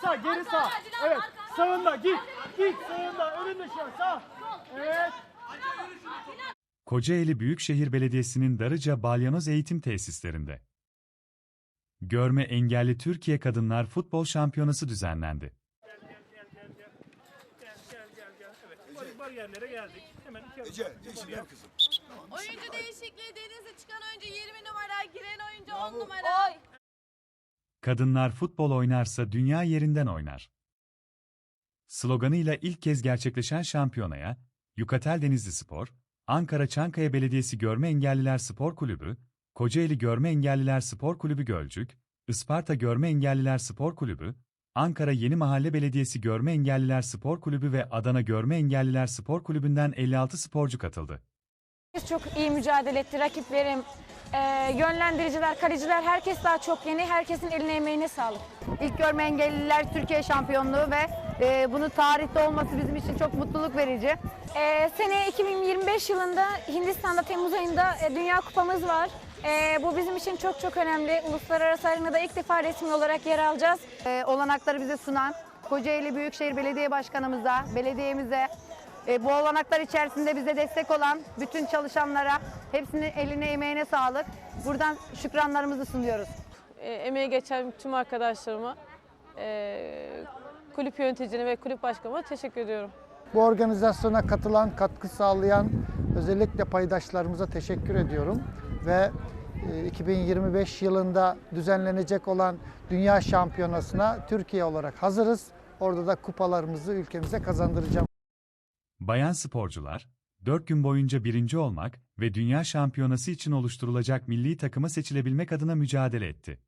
sağ, sağ, geri sağ. Evet, sağında git, git sağında, önün dışı, sağ. Evet. Kocaeli Büyükşehir Belediyesi'nin Darıca Balyonoz Eğitim Tesislerinde. Görme engelli Türkiye Kadınlar Futbol Şampiyonası düzenlendi. Gel, gel, gel, gel, gel. Gel, gel, gel, gel. Evet, bar- bariyerlere geldik. Hemen iki adım. Ece, yeşil ver kızım. Oyuncu değişikliği Denizli çıkan oyuncu 20 numara, giren oyuncu 10 numara. Kadınlar futbol oynarsa dünya yerinden oynar. Sloganıyla ilk kez gerçekleşen şampiyonaya, Yukatel Denizli Spor, Ankara Çankaya Belediyesi Görme Engelliler Spor Kulübü, Kocaeli Görme Engelliler Spor Kulübü Gölcük, Isparta Görme Engelliler Spor Kulübü, Ankara Yeni Mahalle Belediyesi Görme Engelliler Spor Kulübü ve Adana Görme Engelliler Spor Kulübü'nden 56 sporcu katıldı. Çok iyi mücadele etti. Rakiplerim, yönlendiriciler, kaleciler herkes daha çok yeni. Herkesin eline emeğine sağlık. İlk görme engelliler Türkiye şampiyonluğu ve e, bunun tarihte olması bizim için çok mutluluk verici. E, sene 2025 yılında Hindistan'da Temmuz ayında e, Dünya Kupamız var. E, bu bizim için çok çok önemli. Uluslararası arenada ilk defa resmi olarak yer alacağız. E, olanakları bize sunan Kocaeli Büyükşehir Belediye Başkanımıza, belediyemize, e, bu olanaklar içerisinde bize destek olan bütün çalışanlara hepsinin eline emeğine sağlık. Buradan şükranlarımızı sunuyoruz. e, emeği geçen tüm arkadaşlarıma, e, kulüp yöneticine ve kulüp başkanıma teşekkür ediyorum. Bu organizasyona katılan, katkı sağlayan özellikle paydaşlarımıza teşekkür ediyorum. Ve e, 2025 yılında düzenlenecek olan Dünya Şampiyonası'na Türkiye olarak hazırız. Orada da kupalarımızı ülkemize kazandıracağım. Bayan sporcular, 4 gün boyunca birinci olmak ve dünya şampiyonası için oluşturulacak milli takıma seçilebilmek adına mücadele etti.